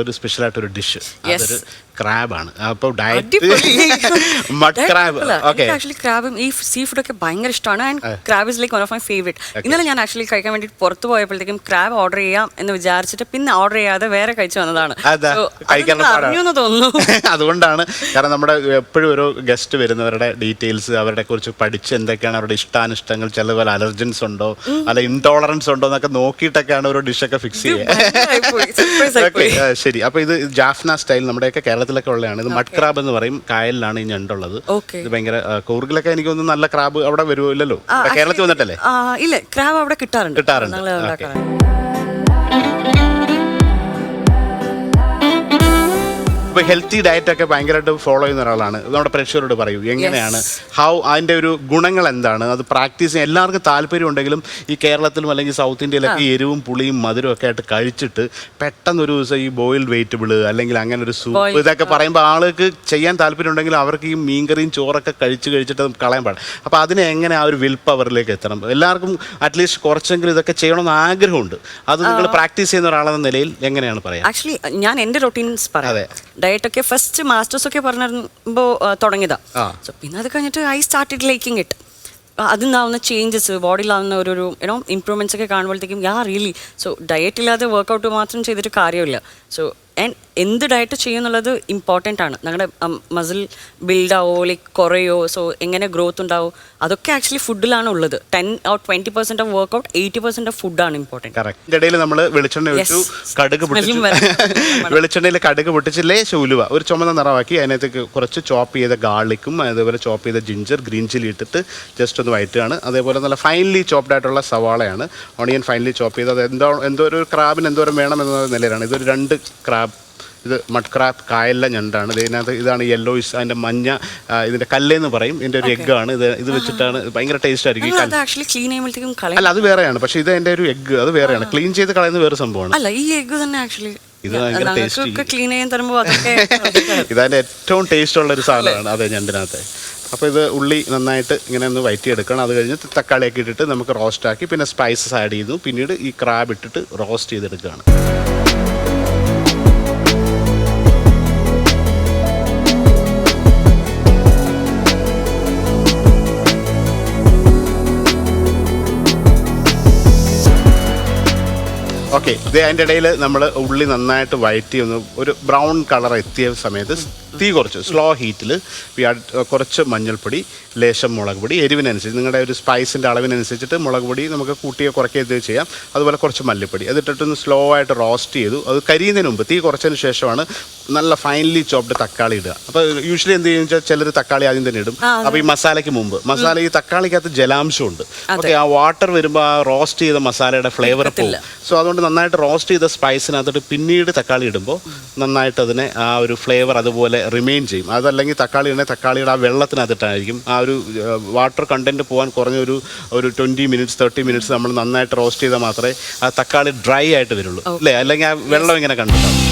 ഒരു സ്പെഷ്യൽ ആയിട്ട് ഒരു ഡിഷ് അതൊരു അതൊരു ആണ്. അപ്പോൾ diet. Mud crab okay actually ക്രാബും ഈ സീ ഫുഡ് ഒക്കെ ഭയങ്കര ഇഷ്ടമാണ്. And crab is like one of my favourite ഇന്നലെ ഞാൻ ആക്ച്വലി കഴിക്കാൻ വേണ്ടി പുറത്ത് പോയപ്പോഴത്തേക്കും ക്രാബ് ഓർഡർ ചെയ്യാം എന്ന് വിചാരിച്ചിട്ട് പിന്നെ ഓർഡർ ചെയ്യാതെ വേറെ കഴിച്ചു വന്നതാണ്. അറിഞ്ഞു തോന്നുന്നു. അതുകൊണ്ടാണ് കാരണം നമ്മുടെ എപ്പോഴും ഒരു ഗസ്റ്റ് വരുന്നവരുടെ ഡീറ്റെയിൽസ് അവരുടെ കുറിച്ച് പഠിച്ച് എന്തൊക്കെയാണ് അവരുടെ ഇഷ്ടാനിഷ്ടങ്ങൾ ചില പോലെ അലർജൻസ് ഉണ്ടോ അല്ല ഇൻടോളറൻസ് ഉണ്ടോ എന്നൊക്കെ നോക്കിയിട്ടൊക്കെയാണ് ഒരു ഡിഷൊക്കെ ഫിക്സ് ഭയങ്കരായിപ്പോയി. ശരി. അപ്പൊ ഇത് ജാഫ്ന സ്റ്റൈൽ നമ്മുടെയൊക്കെ കേരളത്തിലൊക്കെ ഉള്ളതാണ്. ഇത് മഡ് ക്രാബ് എന്ന് പറയും. കായലിലാണ് ഈ ഞണ്ടുള്ളത്. ഇത് ഭയങ്കര കൂർഗിലൊക്കെ എനിക്ക് തോന്നുന്നു നല്ല ക്രാബ് അവിടെ വരുമല്ലോ? കേരളത്തിൽ വന്നിട്ടല്ലേ? ഇല്ല. ക്രാബ് അവിടെ കിട്ടാറുണ്ട്. കിട്ടാറുണ്ട്. ഇപ്പൊ ഹെൽത്തി ഡയറ്റ് ഒക്കെ ഭയങ്കരമായിട്ട് ഫോളോ ചെയ്യുന്ന ഒരാളാണ്. നമ്മുടെ പ്രേക്ഷകരോട് പറയൂ. എങ്ങനെയാണ്? ഹൗ അതിന്റെ ഒരു ഗുണങ്ങൾ എന്താണ്? അത് പ്രാക്ടീസ് ചെയ്യാൻ എല്ലാവർക്കും താല്പര്യം ഉണ്ടെങ്കിലും ഈ കേരളത്തിലും അല്ലെങ്കിൽ സൗത്ത് ഇന്ത്യയിലൊക്കെ എരിവും പുളിയും മധുരവും ഒക്കെ ആയിട്ട് കഴിച്ചിട്ട് പെട്ടെന്ന് ഒരു ദിവസം ഈ ബോയിൽഡ് വെജിറ്റബിൾ അല്ലെങ്കിൽ അങ്ങനെ ഒരു സൂപ്പ് ഇതൊക്കെ പറയുമ്പോൾ ആൾക്ക് ചെയ്യാൻ താല്പര്യം ഉണ്ടെങ്കിൽ അവർക്ക് ഈ മീൻകറിയും ചോറൊക്കെ കഴിച്ച് കഴിച്ചിട്ട് കളയാൻ പാടില്ല. അപ്പോൾ അതിനെ എങ്ങനെ ആ ഒരു വിൽ പവറിലേക്ക് എത്തണം? എല്ലാവർക്കും അറ്റ്ലീസ്റ്റ് കുറച്ചെങ്കിലും ഇതൊക്കെ ചെയ്യണമെന്ന് ആഗ്രഹമുണ്ട്. അത് നിങ്ങൾ പ്രാക്ടീസ് ചെയ്യുന്ന ഒരാളെന്ന നിലയിൽ എങ്ങനെയാണ് പറയാം? ആക്ച്വലി ഞാൻ എന്റെ റൊട്ടീൻസ് പറയാം. അതെ. ഡയറ്റ് ഒക്കെ ഫസ്റ്റ് മാസ്റ്റേഴ്സ് ഒക്കെ പറഞ്ഞിരുമ്പോൾ തുടങ്ങിയതാ സോ പിന്നെ അത് കഴിഞ്ഞിട്ട് ഐ സ്റ്റാർട്ടഡ് ലൈക്കിംഗ് ഇറ്റ് അതിന്നാവുന്ന ചേഞ്ചസ് ബോഡിയിലാവുന്ന ഒരു ഒരു യുനോ ഇമ്പ്രൂവ്മെന്റ്സ് ഒക്കെ കാണുമ്പോഴത്തേക്കും യാ റിയലി സോ ഡയറ്റ് ഇല്ലാതെ വർക്കൗട്ട് മാത്രം ചെയ്തിട്ട് കാര്യമില്ല. സോ ആൻഡ് എന്ത് ഡയറ്റ് ചെയ്യുന്നുള്ളത് ഇമ്പോർട്ടന്റ് ആണ്. നമ്മുടെ മസിൽ ബിൽഡാവോ ലൈക്ക് കുറയോ സോ എങ്ങനെ ഗ്രോത്ത് ഉണ്ടാവോ അതൊക്കെ ആക്ച്വലി ഫുഡിലാണ് ഉള്ളത്. Ten out twenty percent of workout eighty percent of ഫുഡാണ് ഇമ്പോർട്ടന്റ് ഇടയിൽ നമ്മൾ വെളിച്ചെണ്ണ ഒഴിച്ചു കടുക് പൊട്ടിച്ചു. സ്മെല്ലും വെളിച്ചെണ്ണയിൽ കടുക് പൊട്ടിച്ചില്ലേ ശൂലുവ. ഒരു ചുമന്ന നിറമാക്കി അതിനകത്ത് കുറച്ച് ചോപ്പ് ചെയ്ത ഗാർലിക്കും അതേപോലെ ചോപ്പ് ചെയ്ത ജിഞ്ചർ ഗ്രീൻ ചില്ലി ഇട്ടിട്ട് ജസ്റ്റ് ഒന്ന് വയറ്റുകയാണ്. അതേപോലെ നല്ല ഫൈനലി ചോപ്ഡ് ആയിട്ടുള്ള സവാളയാണ്. ഓണിയൻ ഫൈനലി ചോപ്പ് ചെയ്ത് അത് എന്തോ എന്തോ ഒരു ക്രാബിന് എന്തോരം വേണം എന്ന നിലയിലാണ്. ഇതൊരു രണ്ട് ക്രാബ് ഇത് മഡ്ക്രാപ്പ് കായല്ല ഞണ്ടാണ്. ഇത് ഇതിനകത്ത് ഇതാണ് യെല്ലോയിസ് അതിന്റെ മഞ്ഞ ഇതിന്റെ ഇതിന്റെ കല്ലെന്ന് പറയും. ഇതിന്റെ ഒരു എഗ്ഗ് ആണ്. ഇത് ഇത് വെച്ചിട്ടാണ് ഭയങ്കര ടേസ്റ്റ് ആയിരിക്കും ആക്ച്വലി ക്ലീൻ ചെയ്യുമ്പോഴത്തേക്കും അല്ല അത് വേറെയാണ്. പക്ഷെ ഇത് എന്റെ ഒരു എഗ്ഗ് അത് വേറെയാണ്. ക്ലീൻ ചെയ്ത് കളയുന്ന വേറെ സംഭവമാണ്. അല്ല ഈ എഗ്ഗ് തന്നെ ആക്ച്വലി ഇത് ഭയങ്കര ക്ലീൻ ചെയ്യാൻ തരുമ്പോൾ അതൊക്കെ ഇതതിന്റെ ഏറ്റവും ടേസ്റ്റ് ഉള്ള ഒരു സാധനമാണ് അതെ ഞണ്ടിനകത്ത്. അപ്പോൾ ഇത് ഉള്ളി നന്നായിട്ട് ഇങ്ങനെ ഒന്ന് വയറ്റി എടുക്കണം അത് കഴിഞ്ഞ് തക്കാളിയൊക്കെ ഇട്ടിട്ട് നമുക്ക് റോസ്റ്റ് ആക്കി പിന്നെ സ്പൈസസ് ആഡ് ചെയ്തു. പിന്നീട് ഈ ക്രാബ് ഇട്ടിട്ട് റോസ്റ്റ് ചെയ്തെടുക്കുകയാണ്. ഓക്കെ ഇത് അതിന്റെ ഇടയിൽ നമ്മൾ ഉള്ളി നന്നായിട്ട് വയറ്റി ഒന്ന് ഒരു ബ്രൗൺ കളർ എത്തിയ സമയത്ത് തീ കുറച്ച്. സ്ലോ ഹീറ്റിൽ കുറച്ച് മഞ്ഞൾപ്പൊടി ലേശം മുളക് പൊടി എരിവിനനുസരിച്ച് നിങ്ങളുടെ ഒരു സ്പൈസിന്റെ അളവിനനുസരിച്ചിട്ട് മുളക് പൊടി നമുക്ക് കൂട്ടിയോ കുറയ്ക്കുകയോ ചെയ്യാം. അതുപോലെ കുറച്ച് മല്ലിപ്പൊടി. അതിട്ടിട്ടൊന്ന് സ്ലോ ആയിട്ട് റോസ്റ്റ് ചെയ്തു. അത് കരിയുന്നതിന് മുമ്പ് തീ കുറച്ചതിന് ശേഷമാണ് നല്ല ഫൈനലി ചോപ്ഡ് തക്കാളി ഇടുക. അപ്പോൾ യൂഷ്വലി എന്ത് ചെയ്യുന്ന വെച്ചാൽ ചിലർ തക്കാളി ആദ്യം തന്നെ ഇടും. അപ്പോൾ ഈ മസാലയ്ക്ക് മുമ്പ്. മസാല ഈ തക്കാളിക്കകത്ത് ജലാംശമുണ്ട് ഓക്കെ ആ വാട്ടർ വരുമ്പോൾ ആ റോസ്റ്റ് ചെയ്ത മസാലയുടെ ഫ്ലേവർ പോകും. സോ അതുകൊണ്ട് നന്നായിട്ട് റോസ്റ്റ് ചെയ്ത സ്പൈസിനകത്തോട്ട് പിന്നീട് തക്കാളി ഇടുമ്പോൾ നന്നായിട്ട് അതിനെ ആ ഒരു ഫ്ലേവർ അതുപോലെ റിമെയിൻ ചെയ്യും. അതല്ലെങ്കിൽ തക്കാളി ഇടണേ തക്കാളിയുടെ ആ വെള്ളത്തിനകത്തിട്ടായിരിക്കും. ആ ഒരു വാട്ടർ കണ്ടന്റ് പോകാൻ കുറഞ്ഞൊരു ഒരു ട്വന്റി മിനിറ്റ്സ് തേർട്ടി മിനിറ്റ്സ് നമ്മൾ നന്നായിട്ട് റോസ്റ്റ് ചെയ്താൽ മാത്രമേ ആ തക്കാളി ഡ്രൈ ആയിട്ട് വരുള്ളൂ. അല്ലേ? അല്ലെങ്കിൽ ആ വെള്ളം ഇങ്ങനെ കണ്ടിട്ടാവും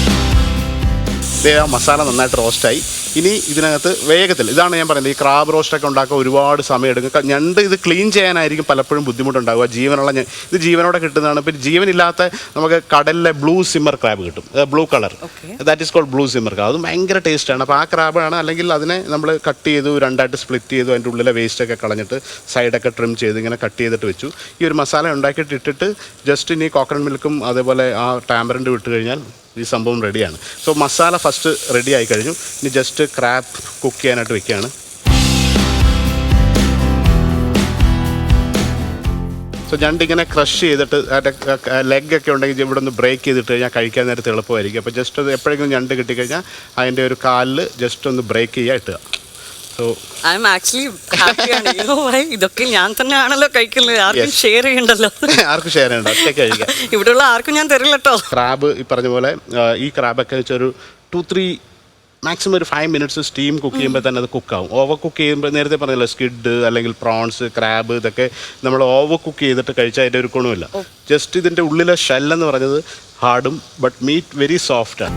ദേ ആ മസാല നന്നായിട്ട് റോസ്റ്റായി ഇനി ഇതിനകത്ത് വേഗത്തിൽ ഇതാണ് ഞാൻ പറയുന്നത് ഈ ക്രാബ് റോസ്റ്റൊക്കെ ഉണ്ടാക്കാൻ ഒരുപാട് സമയം എടുക്കും. ക- ഞണ്ട് ഇത് ക്ലീൻ ചെയ്യാനായിരിക്കും പലപ്പോഴും ബുദ്ധിമുട്ടുണ്ടാകുക ജീവനുള്ള ഇത് ജീവനോടെ കിട്ടുന്നതാണ്. പിന്നെ ജീവനില്ലാത്ത നമുക്ക് കടലിലെ ബ്ലൂ സിമ്മർ ക്രാബ് കിട്ടും. Blue colour that is called blue swimmer crab അത് ഭയങ്കര ടേസ്റ്റാണ് അപ്പോൾ ആ ക്രാബാണ് അല്ലെങ്കിൽ അതിനെ നമ്മൾ കട്ട് ചെയ്തു രണ്ടായിട്ട് സ്പ്ലിറ്റ് ചെയ്തു അതിന്റെ ഉള്ളിലെ വേസ്റ്റൊക്കെ കളഞ്ഞിട്ട് സൈഡൊക്കെ ട്രിം ചെയ്ത് ഇങ്ങനെ കട്ട് ചെയ്തിട്ട് വെച്ചു. ഈ ഒരു മസാല ഉണ്ടാക്കിയിട്ട് ഇട്ടിട്ട് ജസ്റ്റ് ഇനി കോക്കനട്ട് മിൽക്കും അതേപോലെ ആ ടാമ്പറിന്റെ വിട്ട് കഴിഞ്ഞാൽ ഈ സംഭവം റെഡിയാണ് സോ മസാല ഫസ്റ്റ് റെഡി ആയി കഴിഞ്ഞു. ഇനി ജസ്റ്റ് ക്രാബ് കുക്ക് ചെയ്യാനായിട്ട് വെക്കുകയാണ്. സോ ഞണ്ടിങ്ങനെ ക്രഷ് ചെയ്തിട്ട് അതിന്റെ ലെഗ് ഒക്കെ ഉണ്ടെങ്കിൽ ഇവിടെ ഒന്ന് ബ്രേക്ക് ചെയ്തിട്ട് കഴിഞ്ഞാൽ കഴിക്കാൻ നേരത്തെ എളുപ്പമായിരിക്കും. അപ്പോൾ ജസ്റ്റ് അത് എപ്പോഴെങ്കിലും ഞണ്ട് കിട്ടിക്കഴിഞ്ഞാൽ അതിന്റെ ഒരു കാലിൽ ജസ്റ്റ് ഒന്ന് ബ്രേക്ക് ചെയ്യുക ഇട്ടുക. സോ ഐ എം ആക്ച്വലി ഹാപ്പിയാണ് വൈ ഇതൊക്കെ ഞാൻ തന്നെയാണല്ലോ കഴിക്കുന്നത്. ആർക്കും. ഷെയർ ചെയ്യണ്ടല്ലോ. ആർക്കും ഷെയർ ചെയ്യണ്ട. ഒറ്റയ്ക്ക് കഴിക്കാം. ഇവിടെയുള്ള ആർക്കും ഞാൻ തരില്ല കേട്ടോ ക്രാബ് ഈ പറഞ്ഞ പോലെ ഈ ക്രാബൊക്കെ വെച്ചൊരു ടു ത്രീ മാക്സിമം ഒരു ഫൈവ് മിനിറ്റ്സ് സ്റ്റീം കുക്ക് ചെയ്യുമ്പോൾ തന്നെ അത് കുക്കാവും ഓവർ കുക്ക് ചെയ്യുമ്പോൾ നേരത്തെ പറഞ്ഞല്ലോ സ്കിഡ് അല്ലെങ്കിൽ പ്രോൺസ് ക്രാബ് ഇതൊക്കെ നമ്മൾ ഓവർ കുക്ക് ചെയ്തിട്ട് കഴിച്ചാൽ അതിന്റെ ഒരു ഗുണമില്ല. ജസ്റ്റ് ഇതിന്റെ ഉള്ളിലെ ഷെല്ലെന്ന് പറഞ്ഞത് ഹാർഡും but meat very soft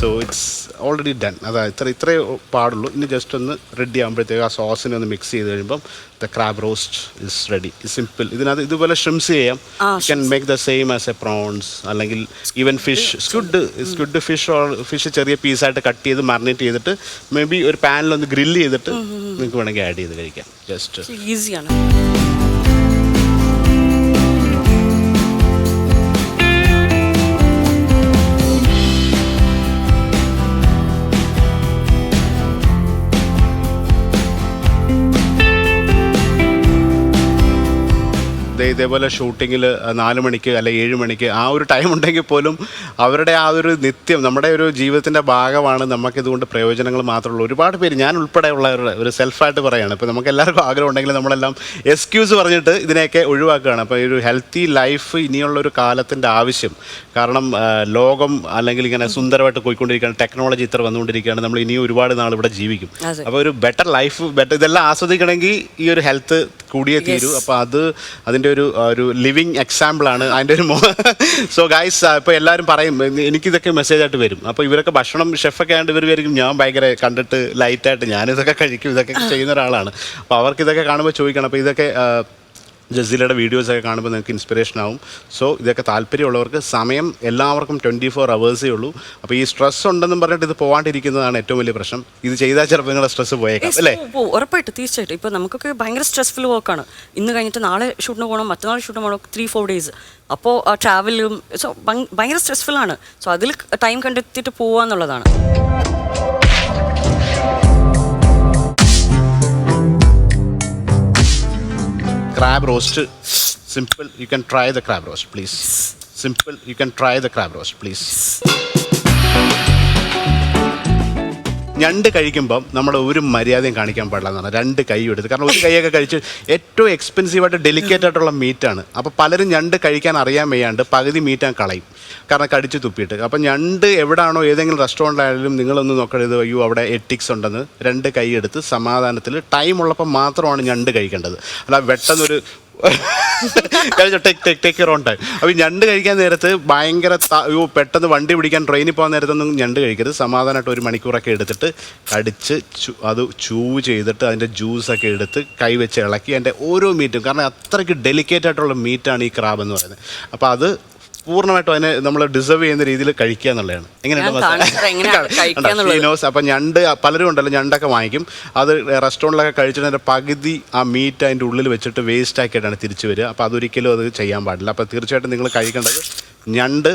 so it's already done അതാ ഇത്ര ഇത്രേ പാടുള്ളൂ. ഇനി ജസ്റ്റ് ഒന്ന് റെഡി ആകുമ്പോഴത്തേക്ക് ആ സോസിനെ ഒന്ന് മിക്സ് ചെയ്ത് കഴിയുമ്പം the crab roast is ready simple ഇതിനകത്ത് ഇതുപോലെ ഷ്രിംസ് ചെയ്യാം. Can make the same as a prawns അല്ലെങ്കിൽ even fish squid squid fish or fish ചെറിയ പീസായിട്ട് കട്ട് ചെയ്ത് മറിനേറ്റ് ചെയ്തിട്ട് മേ ബി ഒരു പാനിലൊന്ന് ഗ്രില്ല് ചെയ്തിട്ട് നിങ്ങൾക്ക് വേണമെങ്കിൽ ആഡ് ചെയ്ത് കഴിക്കാം. ജസ്റ്റ് ഈസിയാണ് ഇതേപോലെ ഷൂട്ടിങ്ങിൽ നാല് മണിക്ക് അല്ലെ ഏഴ് മണിക്ക് ആ ഒരു ടൈം ഉണ്ടെങ്കിൽ പോലും അവരുടെ ആ ഒരു നിത്യം നമ്മുടെ ഒരു ജീവിതത്തിന്റെ ഭാഗമാണ് നമുക്കിതുകൊണ്ട് പ്രയോജനങ്ങൾ മാത്രമുള്ളൂ. ഒരുപാട് പേര് ഞാൻ ഉൾപ്പെടെയുള്ളവരുടെ ഒരു സെൽഫായിട്ട് പറയുകയാണ് ഇപ്പോൾ നമുക്ക് എല്ലാവർക്കും ആഗ്രഹം ഉണ്ടെങ്കിൽ നമ്മളെല്ലാം എക്സ്ക്യൂസ് പറഞ്ഞിട്ട് ഇതിനെയൊക്കെ ഒഴിവാക്കുകയാണ്. അപ്പോൾ ഒരു ഹെൽത്തി ലൈഫ് ഇനിയുള്ള ഒരു കാലത്തിന്റെ ആവശ്യം കാരണം ലോകം അല്ലെങ്കിൽ ഇങ്ങനെ സുന്ദരമായിട്ട് പോയിക്കൊണ്ടിരിക്കുകയാണ് ടെക്നോളജി ഇത്ര വന്നുകൊണ്ടിരിക്കുകയാണ് നമ്മൾ ഇനിയും ഒരുപാട് നാൾ ഇവിടെ ജീവിക്കും. അപ്പോൾ ഒരു ബെറ്റർ ലൈഫ് ബെറ്റർ ഇതെല്ലാം ആസ്വദിക്കണമെങ്കിൽ ഈ ഒരു ഹെൽത്ത് കൂടിയേ തീരൂ. അപ്പോൾ അത് അതിന്റെ ഒരു ഒരു ലിവിങ് എക്സാമ്പിളാണ് അതിന്റെ ഒരു സോ ഗൈസ് ഇപ്പോൾ എല്ലാവരും പറയും "എ- എനിക്കിതൊക്കെ മെസ്സേജ് ആയിട്ട് വരും. അപ്പോൾ ഇവരൊക്കെ ഭക്ഷണം ഷെഫൊക്കെ ആയിട്ട് ഇവർ വരും ഞാൻ ഭയങ്കര കണ്ടിട്ട് ലൈറ്റായിട്ട് ഞാനിതൊക്കെ കഴിക്കും ഇതൊക്കെ ചെയ്യുന്ന ഒരാളാണ്. അപ്പോൾ അവർക്ക് ഇതൊക്കെ കാണുമ്പോൾ ചോദിക്കണം. അപ്പോൾ ഇതൊക്കെ ജസീലയുടെ വീഡിയോസൊക്കെ കാണുമ്പോൾ നിങ്ങൾക്ക് ഇൻസ്പിറേഷൻ ആവും. സോ ഇതൊക്കെ താല്പര്യമുള്ളവർക്ക് സമയം എല്ലാവർക്കും ട്വന്റി ഫോർ അവേഴ്സേ ഉള്ളൂ അപ്പോൾ ഈ സ്ട്രെസ് ഉണ്ടെന്നും പറഞ്ഞിട്ട് ഇത് പോകാണ്ടിരിക്കുന്നതാണ് ഏറ്റവും വലിയ പ്രശ്നം. ഇത് ചെയ്താൽ ചിലപ്പോൾ നിങ്ങളുടെ സ്ട്രെസ് പോയേക്കാം അല്ലേ? ഉറപ്പായിട്ട് തീർച്ചയായിട്ടും. ഇപ്പോൾ നമുക്കൊക്കെ ഭയങ്കര സ്ട്രെസ്ഫുൾ വർക്കാണ് ഇന്ന് കഴിഞ്ഞിട്ട് നാളെ ഷൂട്ടിന് പോകണം മറ്റന്നാൾ ഷൂട്ടിന് പോകണം ത്രീ ഫോർ ഡേയ്സ് അപ്പോൾ ട്രാവലും സോ ഭയങ്കര സ്ട്രെസ്ഫുൾ ആണ്. സോ അതിൽ ടൈം കണ്ടെത്തിയിട്ട് പോകുക എന്നുള്ളതാണ് crab roast. Simple you can try the crab roast please. Simple you can try the crab roast please ഞണ്ട് കഴിക്കുമ്പം നമ്മൾ ഒരു മര്യാദയും കാണിക്കാൻ പാടില്ല എന്നാണ്. രണ്ട് കൈ എടുത്ത്. കാരണം ഒരു കൈയൊക്കെ കഴിച്ച് ഏറ്റവും എക്സ്പെൻസീവായിട്ട് ഡെലിക്കേറ്റ് ആയിട്ടുള്ള മീറ്റാണ് അപ്പോൾ പലരും ഞണ്ട് കഴിക്കാൻ അറിയാൻ വയ്യാണ്ട് പകുതി മീറ്റാൻ കളയും. കാരണം കടിച്ച് തുപ്പിയിട്ട്. അപ്പം ഞണ്ട് എവിടാണോ ഏതെങ്കിലും റെസ്റ്റോറന്റിലായാലും നിങ്ങളൊന്ന് നോക്കരുത് അയ്യോ അവിടെ എട്ടിക്സ് ഉണ്ടെന്ന് രണ്ട് കൈ എടുത്ത് സമാധാനത്തിൽ ടൈം ഉള്ളപ്പോൾ മാത്രമാണ് ഞണ്ട് കഴിക്കേണ്ടത്. അല്ല പെട്ടെന്നൊരു കഴിച്ചോ take take take own on time അപ്പോൾ ഞണ്ട് കഴിക്കാൻ നേരത്ത് ഭയങ്കര പെട്ടെന്ന് വണ്ടി പിടിക്കാൻ ട്രെയിനിൽ പോകാൻ നേരത്തൊന്നും ഞണ്ട് കഴിക്കരുത്. സമാധാനമായിട്ട് ഒരു മണിക്കൂറൊക്കെ എടുത്തിട്ട് കടിച്ച് അത് ചൂവ് ചെയ്തിട്ട് അതിന്റെ ജ്യൂസൊക്കെ എടുത്ത് കൈ വെച്ച് ഇളക്കി അതിന്റെ ഓരോ മീറ്റും കാരണം അത്രയ്ക്ക് ഡെലിക്കേറ്റ് ആയിട്ടുള്ള മീറ്റാണ് ഈ ക്രാബ് എന്ന് പറയുന്നത്. അപ്പോൾ അത് പൂർണമായിട്ടും അതിനെ നമ്മൾ ഡിസേർവ് ചെയ്യുന്ന രീതിയിൽ കഴിക്കുക എന്നുള്ളതാണ്. എങ്ങനെയാണ്? അപ്പം ഞണ്ട് പലരും ഉണ്ടല്ലോ ഞണ്ടൊക്കെ വാങ്ങിക്കും. അത് റെസ്റ്റോറന്റിലൊക്കെ കഴിച്ചിട്ട് അതിന്റെ പകുതി ആ മീറ്റ് അതിന്റെ ഉള്ളിൽ വെച്ചിട്ട് വേസ്റ്റ് ആക്കിയിട്ടാണ് തിരിച്ചു വരിക. അപ്പോൾ അതൊരിക്കലും അത് ചെയ്യാൻ പാടില്ല. അപ്പോൾ തീർച്ചയായിട്ടും നിങ്ങൾ കഴിക്കേണ്ടത് ഞണ്ട്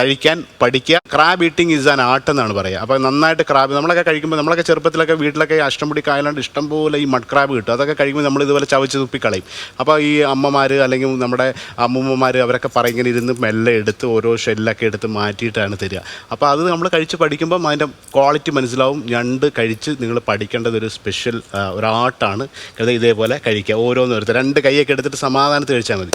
കഴിക്കാൻ പഠിക്കുക. Crab eating is an art എന്നാണ് പറയുക. അപ്പോൾ നന്നായിട്ട് ക്രാബ് നമ്മളൊക്കെ കഴിക്കുമ്പോൾ നമ്മളൊക്കെ ചെറുപ്പത്തിലൊക്കെ വീട്ടിലൊക്കെ അഷ്ടംപൊടി കായലാണ്ട് ഇഷ്ടംപോലെ ഈ മഡ് ക്രാബ് കിട്ടും. അതൊക്കെ കഴിക്കുമ്പോൾ നമ്മൾ ഇതുപോലെ ചവച്ച് തുപ്പിക്കളയും. അപ്പോൾ ഈ അമ്മമാർ അല്ലെങ്കിൽ നമ്മുടെ അമ്മൂമ്മമാർ അവരൊക്കെ പറയുന്ന ഇരുന്ന് മെല്ലെ എടുത്ത് ഓരോ ഷെല്ലൊക്കെ എടുത്ത് മാറ്റിയിട്ടാണ് തരിക. അപ്പോൾ അത് നമ്മൾ കഴിച്ച് പഠിക്കുമ്പം അതിന്റെ ക്വാളിറ്റി മനസ്സിലാവും. ഞണ്ട് കഴിച്ച് നിങ്ങൾ പഠിക്കേണ്ടത് ഒരു സ്പെഷ്യൽ ഒരു ആർട്ടാണ് ഇത് ഇതേപോലെ കഴിക്കുക. ഓരോന്ന് രണ്ട് കൈയൊക്കെ എടുത്തിട്ട് സമാധാനത്തിൽ കഴിച്ചാൽ മതി.